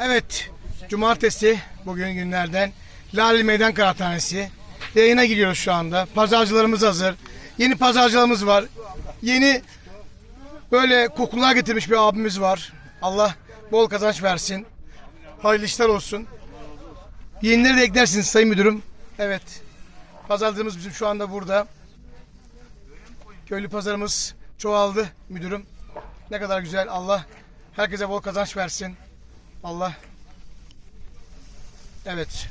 Evet, cumartesi bugün günlerden Lale Meydan Kıraathanesi. Yayına gidiyoruz şu anda. Pazarcılarımız hazır. Yeni pazarcılarımız var. Yeni böyle kokular getirmiş bir abimiz var. Allah bol kazanç versin. Hayırlı işler olsun. Yenileri de eklersiniz Sayın Müdürüm. Evet. Pazarcılığımız bizim şu anda burada. Köylü pazarımız çoğaldı müdürüm. Ne kadar güzel. Allah herkese bol kazanç versin. Allah. Evet.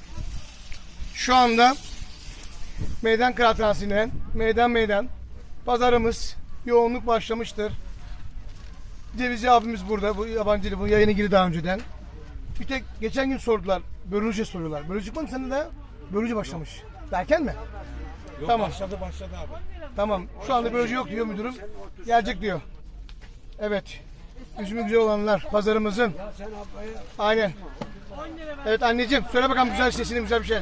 Şu anda meydan kıraathanesinden meydan meydan pazarımız yoğunluk başlamıştır. Cevizci abimiz burada. Bu yabancı dili, bu yayına girdi daha önceden. Bir tek geçen gün sordular. Börülce soruyorlar. Börülce mı sende de? Börülce başlamış. Derken mi? Yok Tamam. başladı başladı abi. Tamam. Şu anda börülce yok diyor müdürüm. Gelecek diyor. Evet. Üzümü güzel olanlar pazarımızın. Aynen. Evet anneciğim söyle bakalım güzel sesini güzel bir şey.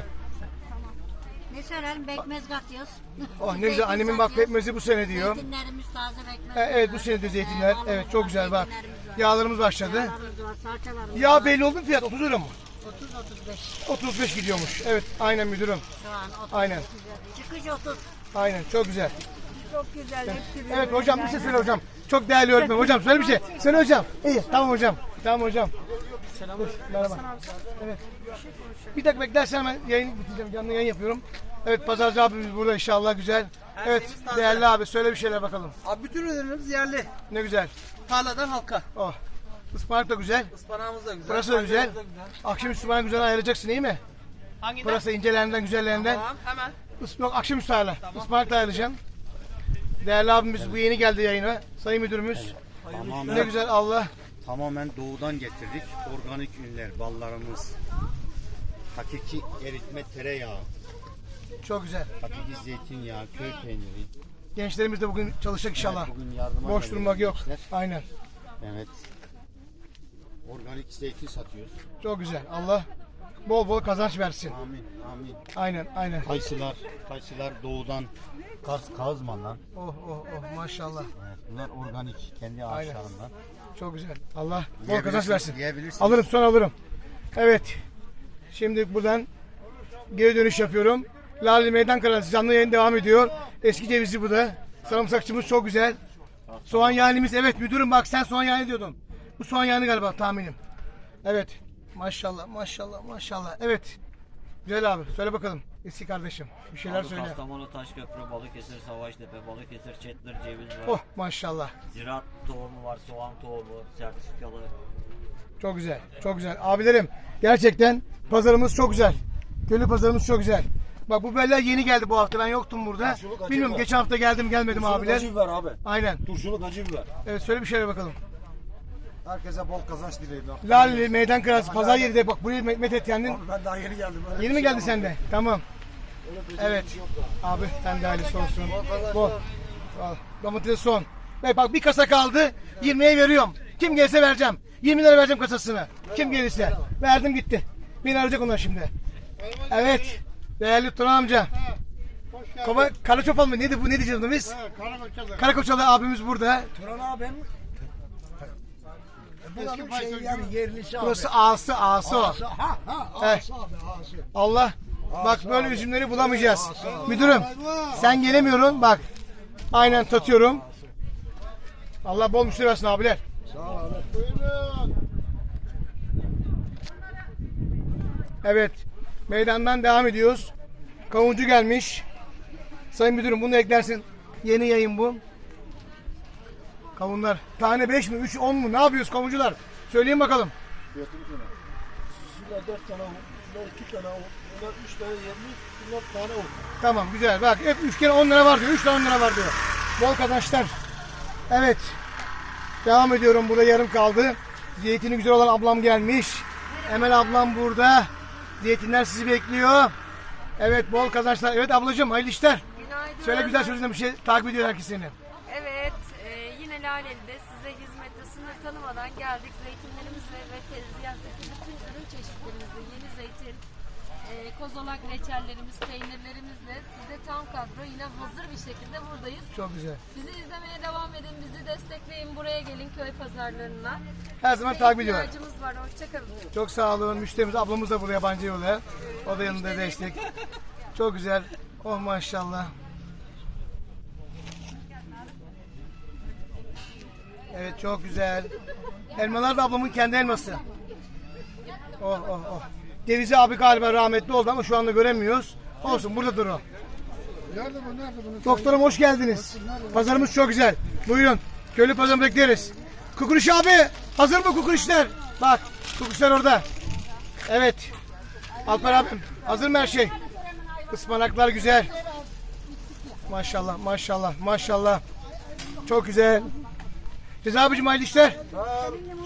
Ne söylerim bekmez katıyoruz. Oh ne güzel annemin bak pekmezi bu sene diyor. Zeytinlerimiz taze bekmez. E, Evet bu sene de zeytinler. Evet çok güzel bak. Yağlarımız başladı. Yağlarımız var, salçalarımız var. belli oldu mu fiyat 30 lira mı? 30-35 35 gidiyormuş. Evet aynen müdürüm. şu an. 30, Aynen. Çıkış 30. Aynen çok güzel. Çok güzel. hepsi Evet hocam bir şey söyle hocam. Çok değerli öğretmen. Hocam söyle bir şey. Söyle hocam. İyi tamam hocam. Tamam hocam. Dur, Merhaba. Evet. Bir dakika beklersen hemen yayın bitireceğim. Canlı yayın yapıyorum. Evet pazarcı abimiz burada inşallah güzel. Evet taze. değerli abi söyle bir şeyler bakalım. Abi bütün ürünlerimiz yerli. Ne güzel. Tarladan halka. Oh. Ispanak da güzel. Ispanağımız da güzel. Burası da güzel. pancarımız da güzel. Akşam üstü bana güzel ayıracaksın iyi mi? Hanginden? Burası incelerinden güzellerinden. Tamam hemen. Is- Yok akşam üstü hala. Ispanak da ayıracağım. Değerli abimiz bu yeni geldi yayına. Sayın müdürümüz. Tamamen, Ne güzel Allah. tamamen doğudan getirdik. Organik ürünler, ballarımız. Hakiki eritme tereyağı, Çok güzel. hakiki zeytinyağı, köy peyniri. Gençlerimiz de bugün çalışacak inşallah. Evet, bugün yardıma Boş durmak yok. gençler. Aynen. Evet. Organik zeytin satıyoruz. Çok güzel. Allah bol bol kazanç versin. Amin, amin. Aynen, aynen. Kayısılar, kayısılar doğudan, Kaz, Kazman'dan. Oh oh oh maşallah. Evet, bunlar organik, kendi ağaçlarından. Çok güzel. Allah bol kazanç versin. yiyebilirsiniz. Alırım sonra alırım. Evet. Şimdi buradan geri dönüş yapıyorum. Lale Meydan Karalısı canlı yayın devam ediyor. Eski cevizi bu da. Sarımsakçımız çok güzel. Soğan yağınımız evet müdürüm bak sen soğan yağını diyordun. Bu soğan yağını galiba tahminim. Evet. Maşallah maşallah maşallah. Evet. Güzel abi söyle bakalım eski kardeşim. Bir şeyler Abi söyle. Kastamonu, Taşköprü, Balıkesir, Savaştepe, Balıkesir, Çetlir, ceviz var. Oh maşallah. Ziraat tohumu var, soğan tohumu, sertifikalı. Çok güzel. Çok güzel. Abilerim gerçekten pazarımız çok güzel. Köylü pazarımız çok güzel. Bak bu beller yeni geldi bu hafta. Ben yoktum burada. Turşuluk Bilmiyorum geçen hafta geldim gelmedim abiler. Acı biber abi. Aynen. Turşuluk acı biber. Evet söyle bir şeyler bakalım. Herkese bol kazanç dilerim. Lale Meydan Kırası pazar yeri de bak buraya met et kendin. Ben daha yeni geldim. Öyle Yeni bir mi şey geldi sende? Tamam. Evet. Abi sen de ailesi olsun. Bol. Al. Domates son. Ve bak bir kasa kaldı. 20'ye veriyorum. Kim gelirse vereceğim. 20 lira vereceğim kasasını. Kim gelirse. Verdim gitti. Beni arayacak onlar şimdi. Evet. Değerli Tuna amca. Kova, Karaçopal mı? Neydi bu? Ne diyeceğiz biz? Karakoçalı abimiz burada. Turan abim Buranın şey yani yerlisi abi. Burası ağası, ağası o. Ağası, ha ha ağası abi ağası. Allah. Bak böyle üzümleri bulamayacağız. Müdürüm sen gelemiyorsun bak. Aynen tatıyorum. Allah bol müşteri versin abiler. Evet. Meydandan devam ediyoruz. Kavuncu gelmiş. Sayın müdürüm bunu eklersin. Yeni yayın bu. Kavunlar. Tane 5 mi? 3, 10 mu? Ne yapıyoruz kavuncular? Söyleyin bakalım. Şurada 4 tane avuk, şurada 2 tane avuk, bunlar 3 tane 20, bunlar tane avuk. Tamam güzel. Bak hep üç kere 10 lira var diyor. 3 tane 10 lira var diyor. Bol kazançlar. Evet. Devam ediyorum. Burada yarım kaldı. Zeytini güzel olan ablam gelmiş. Emel ablam burada. Zeytinler sizi bekliyor. Evet bol kazançlar. Evet ablacığım hayırlı işler. Günaydın. Söyle güzel sözünde bir şey takip ediyor herkes seni. Laleli'de size hizmette sınır tanımadan geldik. Zeytinlerimizle ve tezgahtaki bütün ürün çeşitlerimizle yeni zeytin, e, kozolak reçellerimiz, peynirlerimizle size tam kadro yine hazır bir şekilde buradayız. Çok güzel. Bizi izlemeye devam edin, bizi destekleyin. Buraya gelin köy pazarlarına. Her zaman takip ediyorlar. ihtiyacımız var. Hoşçakalın. Çok sağ olun. Müşterimiz ablamız da buraya yabancı yola. O da yanında destek. Çok güzel. Oh maşallah. Evet çok güzel. Elmalar da ablamın kendi elması. Oh oh oh. Devizi abi galiba rahmetli oldu ama şu anda göremiyoruz. Olsun buradadır o. Nerede bu? Nerede bunu? Doktorum hoş geldiniz. Pazarımız çok güzel. Buyurun. Köylü pazarı bekleriz. Kukuruş abi. Hazır mı kukuruşlar? Bak kukuruşlar orada. Evet. Alper abim. Hazır mı her şey? Ispanaklar güzel. Maşallah maşallah maşallah. Çok güzel. Rıza abicim hayırlı işler.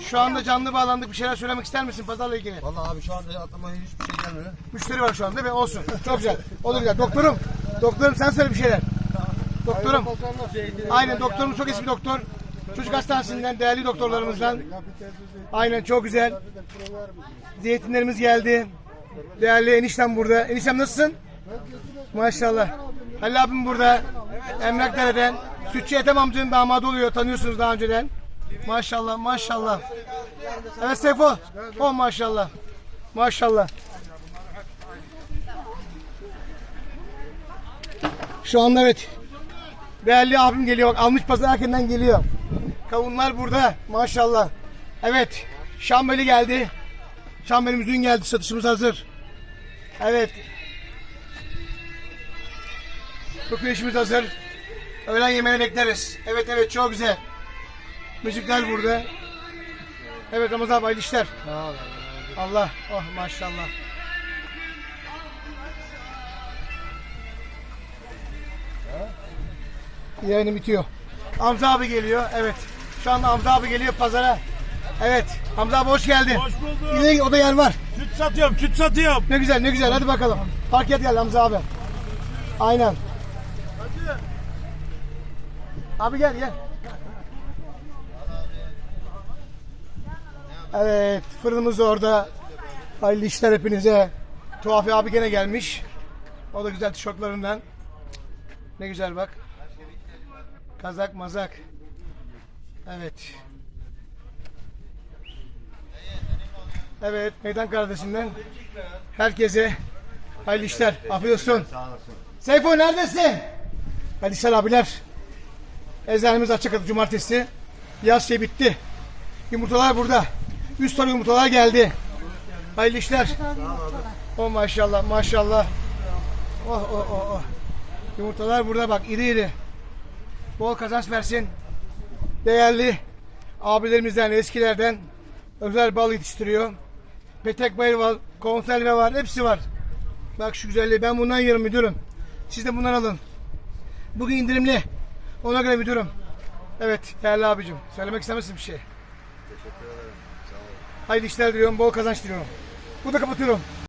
Şu anda canlı bağlandık. Bir şeyler söylemek ister misin pazarla ilgili? Vallahi abi şu anda aklıma hiçbir şey gelmiyor. Müşteri var şu an değil mi? Olsun. Çok güzel. Olur güzel. Doktorum. Doktorum sen söyle bir şeyler. Doktorum. Aynen doktorumuz çok bir doktor. Çocuk hastanesinden değerli doktorlarımızdan. Aynen çok güzel. Zeytinlerimiz geldi. Değerli eniştem burada. Eniştem nasılsın? Maşallah. Halil abim burada. Emlakdere'den. Sütçü Ethem amcanın damadı oluyor. Tanıyorsunuz daha önceden. Maşallah maşallah. Evet Seyfo. Oh maşallah. Maşallah. Şu anda evet. Değerli abim geliyor. Bak, almış pazar erkenden geliyor. Kavunlar burada. Maşallah. Evet. Şambeli geldi. Şambelimiz dün geldi. Satışımız hazır. Evet. Bu işimiz hazır. Öğlen yemeğini bekleriz. Evet evet çok güzel. Müzikler burada. Evet Ramazan abi hayırlı işler. Allah. Oh maşallah. Yayını bitiyor. Hamza abi geliyor. Evet. Şu anda Hamza abi geliyor pazara. Evet. Hamza abi hoş geldin. Hoş bulduk. İleri o da yer var. Süt satıyorum, süt satıyorum. Ne güzel ne güzel. Hadi bakalım. Parket gel Hamza abi. Aynen. Abi gel gel. Evet fırınımız orada. Hayırlı işler hepinize. Tuhafi abi gene gelmiş. O da güzel tişörtlerinden. Ne güzel bak. Kazak mazak. Evet. Evet meydan kardeşinden herkese hayırlı işler. Afiyet olsun. Seyfo neredesin? Hayırlı işler abiler. Eczanemiz açık cumartesi. Yaz şey bitti. Yumurtalar burada. Üst tane yumurtalar geldi. Hayırlı işler. Oh maşallah maşallah. Oh oh oh oh. Yumurtalar burada bak iri iri. Bol kazanç versin. Değerli abilerimizden eskilerden özel bal yetiştiriyor. Petek bayır var, konserve var, hepsi var. Bak şu güzelliği ben bundan yiyorum müdürüm. Siz de bundan alın. Bugün indirimli. Ona göre müdürüm. Evet değerli abicim. Söylemek istemezsin bir şey. Teşekkür ederim. Hayırlı işler diliyorum. Bol kazanç diliyorum. Burada kapatıyorum.